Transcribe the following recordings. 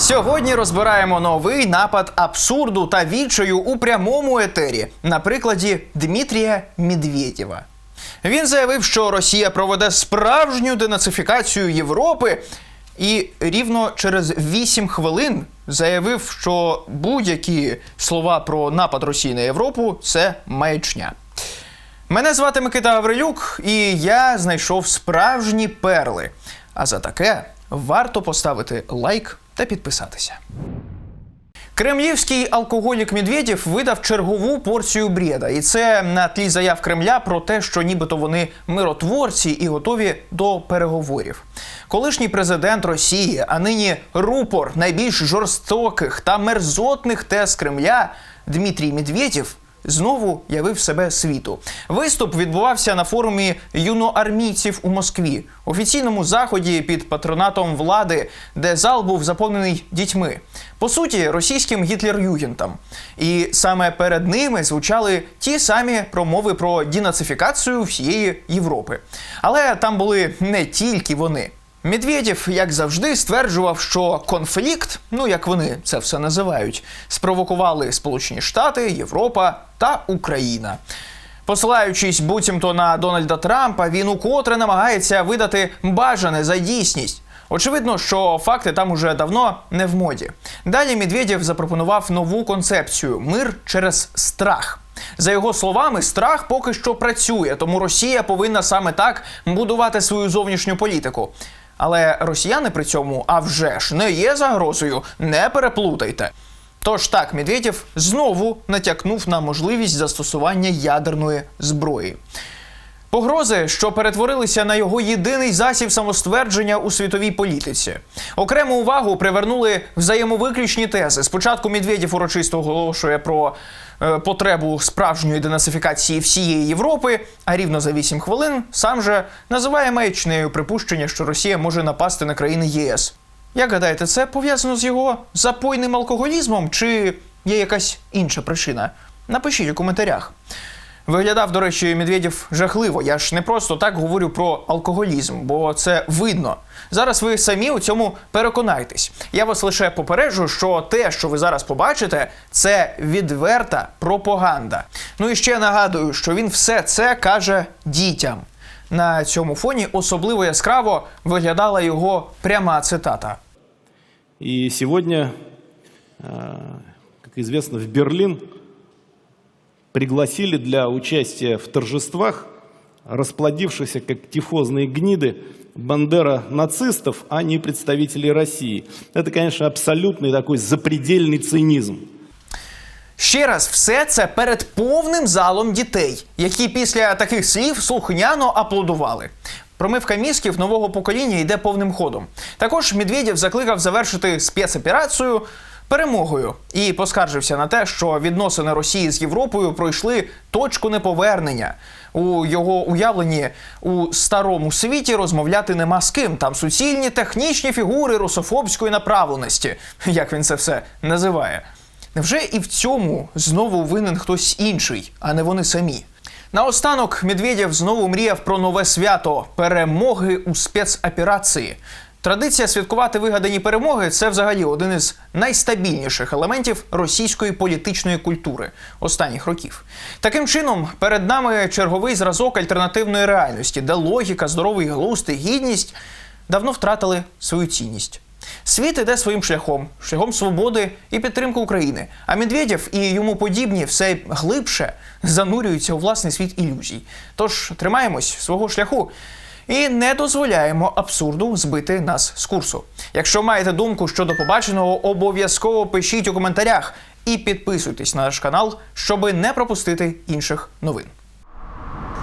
Сьогодні розбираємо новий напад абсурду та відчаю у прямому етері на прикладі Дмитрія Медведєва. Він заявив, що Росія проведе справжню денацифікацію Європи, і рівно через 8 хвилин заявив, що будь-які слова про напад Росії на Європу це маячня. Мене звати Микита Гаврилюк, і я знайшов справжні перли. А за таке варто поставити лайк та підписатися. Кремлівський алкоголік Медведєв видав чергову порцію брєда, і це на тлі заяв Кремля про те, що нібито вони миротворці і готові до переговорів. Колишній президент Росії, а нині рупор найбільш жорстоких та мерзотних тез Кремля Дмитрій Медведєв знову явив себе світу. Виступ відбувався на форумі юноармійців у Москві, офіційному заході під патронатом влади, де зал був заповнений дітьми. По суті, російським гітлер-югентом. І саме перед ними звучали ті самі промови про дінацифікацію всієї Європи. Але там були не тільки вони. Медведєв, як завжди, стверджував, що конфлікт, ну як вони це все називають, спровокували Сполучені Штати, Європа та Україна. Посилаючись буцімто на Дональда Трампа, він укотре намагається видати бажане за дійсність. Очевидно, що факти там уже давно не в моді. Далі Медведєв запропонував нову концепцію мир через страх. За його словами, страх поки що працює, тому Росія повинна саме так будувати свою зовнішню політику. Але росіяни при цьому, а вже ж, не є загрозою, не переплутайте. Тож так, Медведєв знову натякнув на можливість застосування ядерної зброї. Погрози, що перетворилися на його єдиний засіб самоствердження у світовій політиці. Окрему увагу привернули взаємовиключні тези. Спочатку Медведєв урочисто оголошує про е, потребу справжньої денацифікації всієї Європи, а рівно за 8 хвилин сам же називає маячнею припущення, що Росія може напасти на країни ЄС. Як гадаєте, це пов'язано з його запойним алкоголізмом чи є якась інша причина? Напишіть у коментарях. Виглядав, до речі, Медведєв жахливо. Я ж не просто так говорю про алкоголізм, бо це видно. Зараз ви самі у цьому переконайтесь. Я вас лише попереджу, що те, що ви зараз побачите, це відверта пропаганда. Ну і ще нагадую, що він все це каже дітям. На цьому фоні особливо яскраво виглядала його пряма цитата. И сегодня, э, как в Берлин пригласили для участия в торжествах расплодившихся как тифозные гниды бандера нацистов, а не представителей России. Это, конечно, абсолютный такой запредельный цинизм. Ще раз, все це перед повним залом дітей, які після таких слів слухняно аплодували. Промивка мізків нового покоління йде повним ходом. Також Медведєв закликав завершити спецоперацію перемогою і поскаржився на те, що відносини Росії з Європою пройшли точку неповернення. У його уявленні у старому світі розмовляти нема з ким. Там суцільні технічні фігури русофобської направленості, як він це все називає. Невже і в цьому знову винен хтось інший, а не вони самі? Наостанок Медведєв знову мріяв про нове свято перемоги у спецоперації. Традиція святкувати вигадані перемоги це взагалі один із найстабільніших елементів російської політичної культури останніх років. Таким чином, перед нами черговий зразок альтернативної реальності, де логіка, здоровий глузд і гідність давно втратили свою цінність. Світ іде своїм шляхом, шляхом свободи і підтримки України. А Медведєв і йому подібні все глибше занурюються у власний світ ілюзій. Тож тримаємось свого шляху. І не дозволяємо абсурду збити нас з курсу. Якщо маєте думку щодо побаченого, обов'язково пишіть у коментарях і підписуйтесь на наш канал, щоби не пропустити інших новин.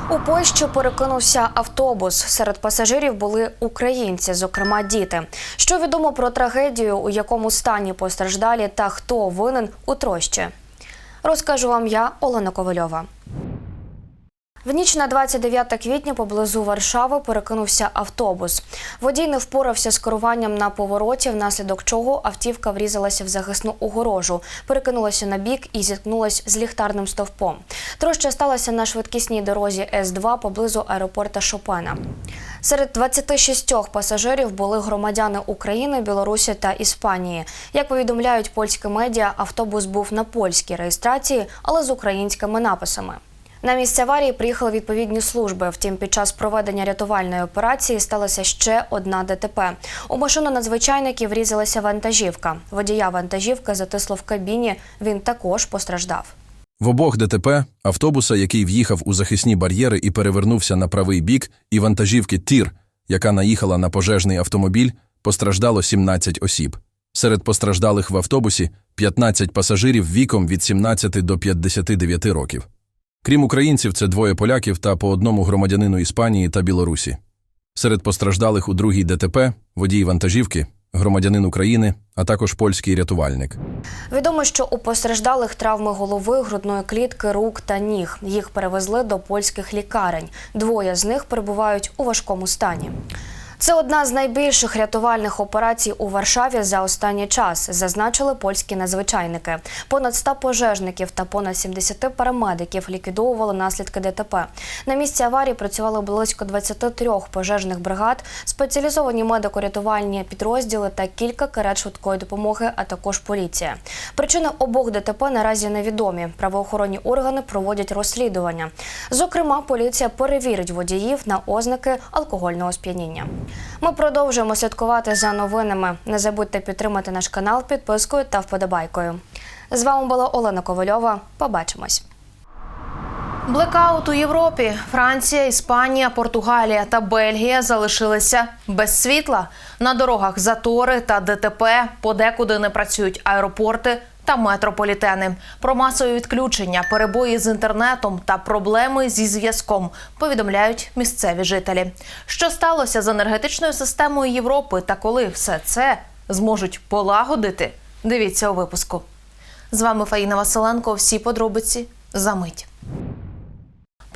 У Польщі перекинувся автобус. Серед пасажирів були українці, зокрема діти. Що відомо про трагедію, у якому стані постраждалі та хто винен у трощі? Розкажу вам я, Олена Ковальова. В ніч на 29 квітня поблизу Варшави перекинувся автобус. Водій не впорався з керуванням на повороті, внаслідок чого автівка врізалася в захисну огорожу, перекинулася на бік і зіткнулася з ліхтарним стовпом. Троща сталася на швидкісній дорозі С-2 поблизу аеропорта Шопена. Серед 26 пасажирів були громадяни України, Білорусі та Іспанії. Як повідомляють польські медіа, автобус був на польській реєстрації, але з українськими написами. На місце аварії приїхали відповідні служби. Втім, під час проведення рятувальної операції сталося ще одна ДТП. У машину надзвичайників врізалася вантажівка. Водія вантажівки затисло в кабіні. Він також постраждав. В обох ДТП автобуса, який в'їхав у захисні бар'єри і перевернувся на правий бік, і вантажівки Тір, яка наїхала на пожежний автомобіль, постраждало 17 осіб. Серед постраждалих в автобусі 15 пасажирів віком від 17 до 59 років. Крім українців, це двоє поляків та по одному громадянину Іспанії та Білорусі. Серед постраждалих у другій ДТП водій вантажівки, громадянин України, а також польський рятувальник. Відомо, що у постраждалих травми голови, грудної клітки, рук та ніг. Їх перевезли до польських лікарень. Двоє з них перебувають у важкому стані. Це одна з найбільших рятувальних операцій у Варшаві за останній час, зазначили польські надзвичайники. Понад 100 пожежників та понад 70 парамедиків ліквідовували наслідки ДТП. На місці аварії працювали близько 23 пожежних бригад, спеціалізовані медико-рятувальні підрозділи та кілька карет швидкої допомоги, а також поліція. Причини обох ДТП наразі невідомі. Правоохоронні органи проводять розслідування. Зокрема, поліція перевірить водіїв на ознаки алкогольного сп'яніння. Ми продовжуємо слідкувати за новинами. Не забудьте підтримати наш канал підпискою та вподобайкою. З вами була Олена Ковальова. Побачимось. Блекаут у Європі. Франція, Іспанія, Португалія та Бельгія залишилися без світла. На дорогах затори та ДТП подекуди не працюють аеропорти та метрополітени. Про масові відключення, перебої з інтернетом та проблеми зі зв'язком повідомляють місцеві жителі. Що сталося з енергетичною системою Європи та коли все це зможуть полагодити? Дивіться у випуску. З вами Фаїна Василенко. Всі подробиці за мить.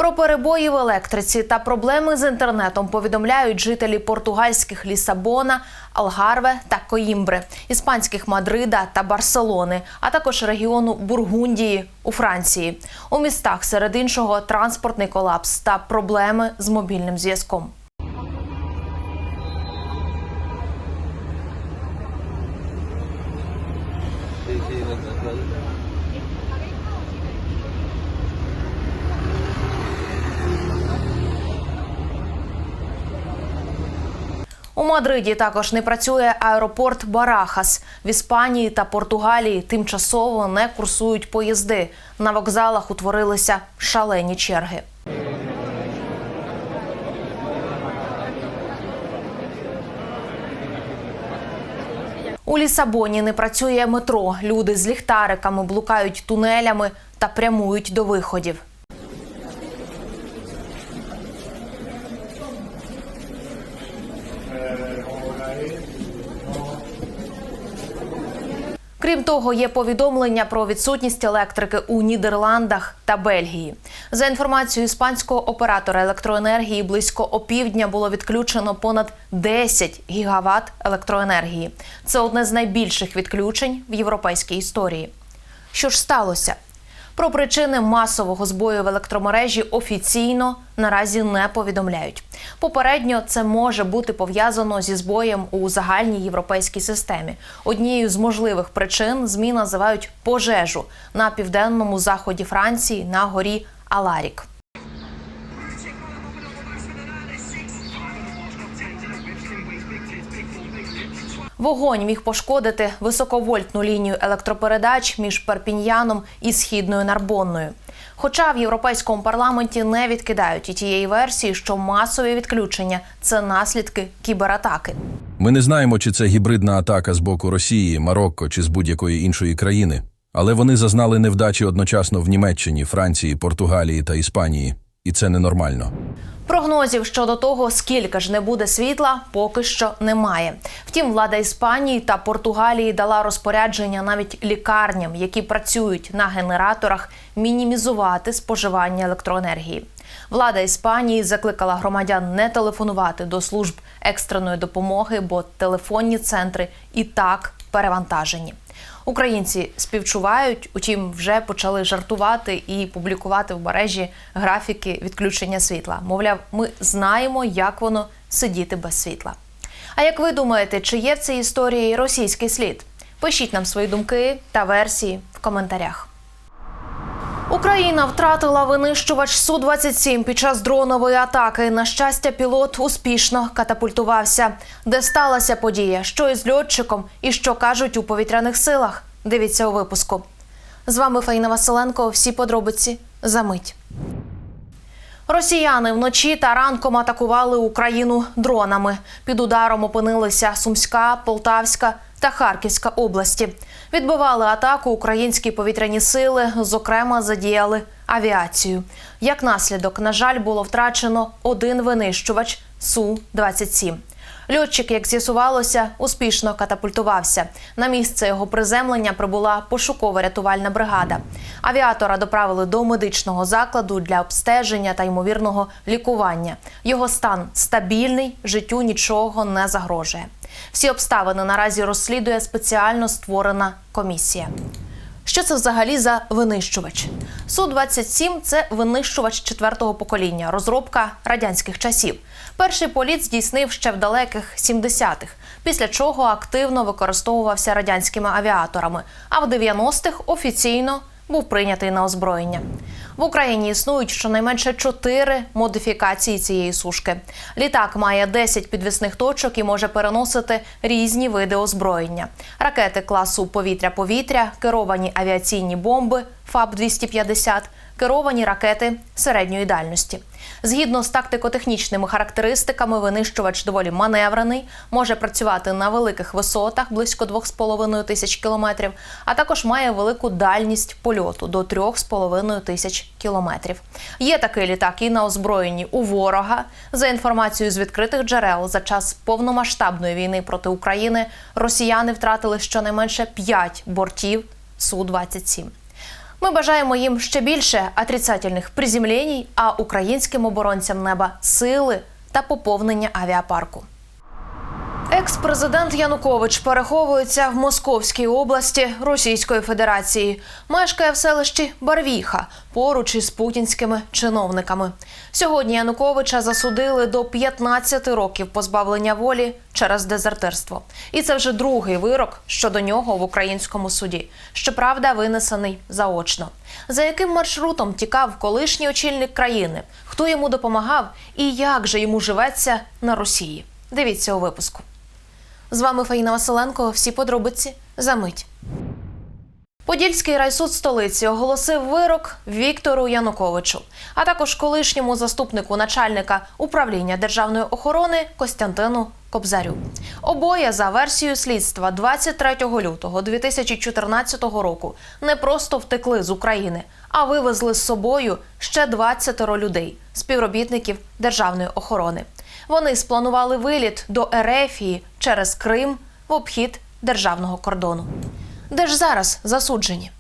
Про перебої в електриці та проблеми з інтернетом повідомляють жителі португальських Лісабона, Алгарве та Коїмбри, іспанських Мадрида та Барселони, а також регіону Бургундії у Франції. У містах серед іншого транспортний колапс та проблеми з мобільним зв'язком. Мадриді також не працює аеропорт Барахас. В Іспанії та Португалії тимчасово не курсують поїзди. На вокзалах утворилися шалені черги. У Лісабоні не працює метро. Люди з ліхтариками блукають тунелями та прямують до виходів. Крім того, є повідомлення про відсутність електрики у Нідерландах та Бельгії. За інформацією іспанського оператора електроенергії, близько опівдня було відключено понад 10 гігават електроенергії. Це одне з найбільших відключень в європейській історії. Що ж сталося? Про причини масового збою в електромережі офіційно наразі не повідомляють. Попередньо це може бути пов'язано зі збоєм у загальній європейській системі. Однією з можливих причин змі називають пожежу на південному заході Франції на горі Аларік. Вогонь міг пошкодити високовольтну лінію електропередач між Перпіньяном і східною Нарбонною. Хоча в європейському парламенті не відкидають і тієї версії, що масові відключення це наслідки кібератаки. Ми не знаємо, чи це гібридна атака з боку Росії, Марокко чи з будь-якої іншої країни, але вони зазнали невдачі одночасно в Німеччині, Франції, Португалії та Іспанії. і це ненормально. Прогнозів щодо того, скільки ж не буде світла, поки що немає. Втім, влада Іспанії та Португалії дала розпорядження навіть лікарням, які працюють на генераторах, мінімізувати споживання електроенергії. Влада Іспанії закликала громадян не телефонувати до служб екстреної допомоги, бо телефонні центри і так перевантажені. Українці співчувають, утім, вже почали жартувати і публікувати в мережі графіки відключення світла. Мовляв, ми знаємо, як воно сидіти без світла. А як ви думаєте, чи є в цій історії російський слід? Пишіть нам свої думки та версії в коментарях. Україна втратила винищувач Су-27 під час дронової атаки. На щастя, пілот успішно катапультувався. Де сталася подія? Що із льотчиком і що кажуть у повітряних силах? Дивіться у випуску. З вами Фаїна Василенко. Всі подробиці за мить. Росіяни вночі та ранком атакували Україну дронами. Під ударом опинилися Сумська, Полтавська та Харківська області. Відбивали атаку українські повітряні сили, зокрема задіяли авіацію. Як наслідок, на жаль, було втрачено один винищувач Су 27 Льотчик, як з'ясувалося, успішно катапультувався. На місце його приземлення прибула пошуково-рятувальна бригада. Авіатора доправили до медичного закладу для обстеження та ймовірного лікування. Його стан стабільний, життю нічого не загрожує. Всі обставини наразі розслідує спеціально створена комісія. Що це взагалі за винищувач? Су-27 – це винищувач четвертого покоління, розробка радянських часів. Перший політ здійснив ще в далеких 70-х, після чого активно використовувався радянськими авіаторами, а в 90-х офіційно був прийнятий на озброєння. В Україні існують щонайменше чотири модифікації цієї сушки. Літак має 10 підвісних точок і може переносити різні види озброєння: ракети класу повітря-повітря, керовані авіаційні бомби ФАБ-250, керовані ракети середньої дальності. Згідно з тактико-технічними характеристиками, винищувач доволі маневрений, може працювати на великих висотах близько 2,5 тисяч кілометрів, а також має велику дальність польоту до 3,5 тисяч кілометрів. Є такий літак і на озброєнні у ворога. За інформацією з відкритих джерел, за час повномасштабної війни проти України росіяни втратили щонайменше 5 бортів Су-27. Ми бажаємо їм ще більше отрицательних приземлень, а українським оборонцям неба сили та поповнення авіапарку. Екс-президент Янукович переховується в Московській області Російської Федерації. Мешкає в селищі Барвіха поруч із путінськими чиновниками. Сьогодні Януковича засудили до 15 років позбавлення волі через дезертирство. І це вже другий вирок щодо нього в українському суді. Щоправда, винесений заочно. За яким маршрутом тікав колишній очільник країни, хто йому допомагав і як же йому живеться на Росії? Дивіться у випуску. З вами Фаїна Василенко. Всі подробиці за мить. Подільський райсуд столиці оголосив вирок Віктору Януковичу, а також колишньому заступнику начальника управління державної охорони Костянтину Кобзарю. Обоє за версією слідства 23 лютого 2014 року не просто втекли з України, а вивезли з собою ще 20 людей, співробітників державної охорони. Вони спланували виліт до Ерефії через Крим в обхід державного кордону. Де ж зараз засуджені?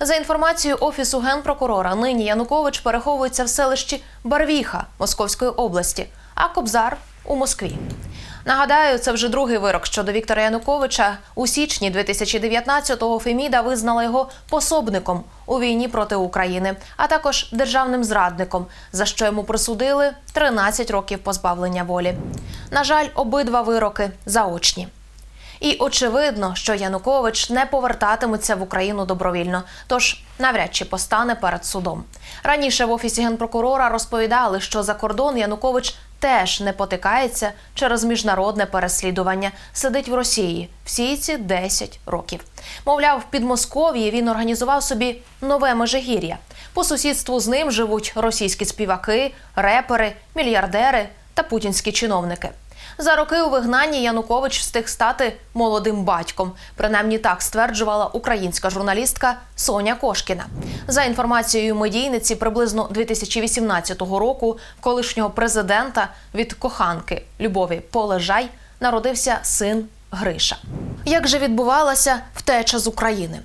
За інформацією офісу генпрокурора, нині Янукович переховується в селищі Барвіха Московської області, а Кобзар у Москві. Нагадаю, це вже другий вирок щодо Віктора Януковича. У січні 2019-го Феміда визнала його пособником у війні проти України, а також державним зрадником, за що йому присудили 13 років позбавлення волі. На жаль, обидва вироки заочні. І очевидно, що Янукович не повертатиметься в Україну добровільно, тож навряд чи постане перед судом. Раніше в офісі генпрокурора розповідали, що за кордон Янукович теж не потикається через міжнародне переслідування, сидить в Росії всі ці 10 років. Мовляв, в Підмосков'ї він організував собі нове межигір'я. По сусідству з ним живуть російські співаки, репери, мільярдери та путінські чиновники. За роки у вигнанні Янукович встиг стати молодим батьком. Принаймні так стверджувала українська журналістка Соня Кошкіна. За інформацією медійниці, приблизно 2018 року колишнього президента від коханки Любові Полежай народився син Гриша. Як же відбувалася втеча з України?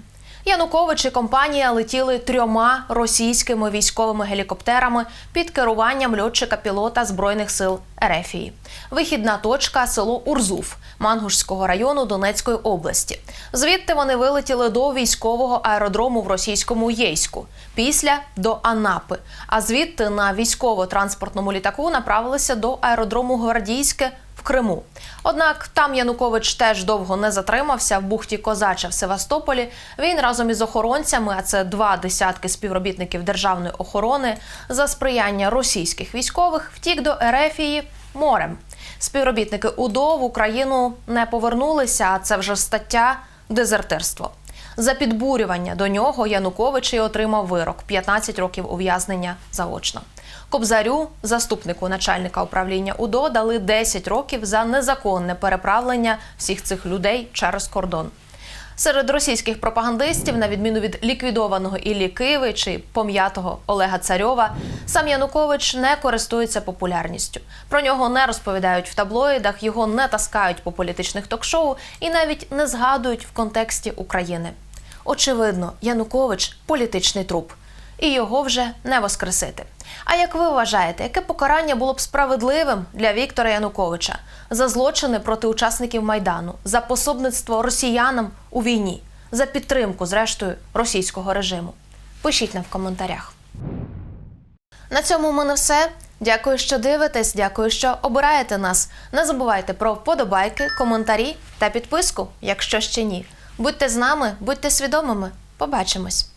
Янукович і компанія летіли трьома російськими військовими гелікоптерами під керуванням льотчика-пілота збройних сил Ерефії. Вихідна точка село Урзуф Мангушського району Донецької області. Звідти вони вилетіли до військового аеродрому в російському Єйську, після до Анапи. А звідти на військово-транспортному літаку направилися до аеродрому Гвардійське Криму. Однак там Янукович теж довго не затримався в бухті Козача в Севастополі. Він разом із охоронцями, а це два десятки співробітників державної охорони, за сприяння російських військових втік до Ерефії морем. Співробітники УДО в Україну не повернулися, а це вже стаття дезертирство. За підбурювання до нього Янукович і отримав вирок 15 років ув'язнення заочно. Кобзарю, заступнику начальника управління УДО, дали 10 років за незаконне переправлення всіх цих людей через кордон. Серед російських пропагандистів, на відміну від ліквідованого Іллі Киви чи пом'ятого Олега Царьова, сам Янукович не користується популярністю. Про нього не розповідають в таблоїдах, його не таскають по політичних ток-шоу і навіть не згадують в контексті України. Очевидно, Янукович політичний труп, і його вже не воскресити. А як ви вважаєте, яке покарання було б справедливим для Віктора Януковича за злочини проти учасників майдану, за пособництво росіянам у війні, за підтримку, зрештою, російського режиму? Пишіть нам в коментарях. На цьому в мене все. Дякую, що дивитесь. Дякую, що обираєте нас. Не забувайте про вподобайки, коментарі та підписку, якщо ще ні. Будьте з нами, будьте свідомими. Побачимось.